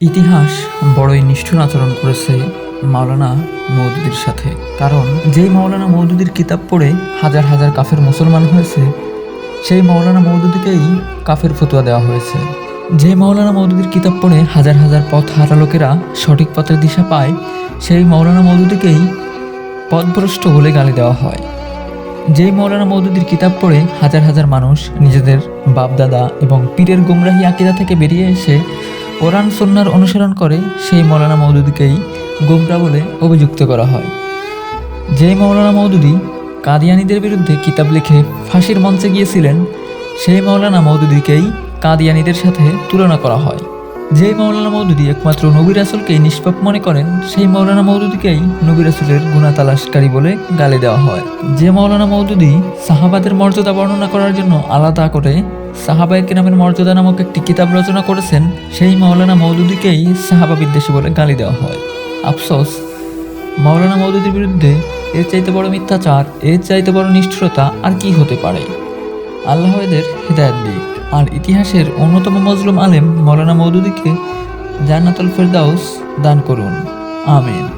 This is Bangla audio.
ইতিহাস বড়ই নিষ্ঠুর আচরণ করেছে মাওলানা মৌদুদির সাথে। কারণ যেই মাওলানা মৌদুদির কিতাব পড়ে হাজার হাজার কাফের মুসলমান হয়েছে, সেই মাওলানা মৌদুদিকেই কাফের ফতুয়া দেওয়া হয়েছে। যে মাওলানা মৌদুদির কিতাব পড়ে হাজার হাজার পথ হারা লোকেরা সঠিক পথের দিশা পায়, সেই মাওলানা মৌদুদিকেই পথভ্রষ্ট বলে গালি দেওয়া হয়। যেই মৌলানা মৌদুদির কিতাব পড়ে হাজার হাজার মানুষ নিজেদের বাপদাদা এবং পীরের গুমরাহি আকিদা থেকে বেরিয়ে এসে কোরআন সন্ন্যার অনুসরণ করে সেই মৌলানা মৌদুদিকেই গোমরা বলে অভিযুক্ত করা হয়। যে মৌলানা মৌদুদি কাদিয়ানিদের বিরুদ্ধে কিতাব লিখে ফাঁসির মঞ্চে গিয়েছিলেন, সেই মৌলানা মৌদুদিকেই কাদিয়ানিদের সাথে তুলনা করা হয়। যেই মৌলানা মৌদুদি একমাত্র নবী রাসুলকেই নিষ্পাপ মনে করেন, সেই মৌলানা মৌদুদিকেই নবী রাসুলের গুণা তালাশকারী বলে গালি দেওয়া হয়। যে মৌলানা মৌদুদি সাহাবাদের মর্যাদা বর্ণনা করার জন্য আলাদা করে সাহাবায়ে নামের মর্যাদা নামক একটি কিতাব রচনা করেছেন, সেই মৌলানা মৌদুদিকেই সাহাবা বিদ্বেষী বলে গালি দেওয়া হয়। আফসোস, মৌলানা মৌদুদির বিরুদ্ধে এর চাইতে বড় মিথ্যাচার, এর চাইতে বড় নিষ্ঠুরতা আর কি হতে পারে? আল্লাহ এদের হৃদায়ত দিক। আর ইতিহাসের অন্যতম মজলুম আলেম মৌলানা মৌদুদিকে জান্নাতুল ফেরদাউস দান করুন। আমিন।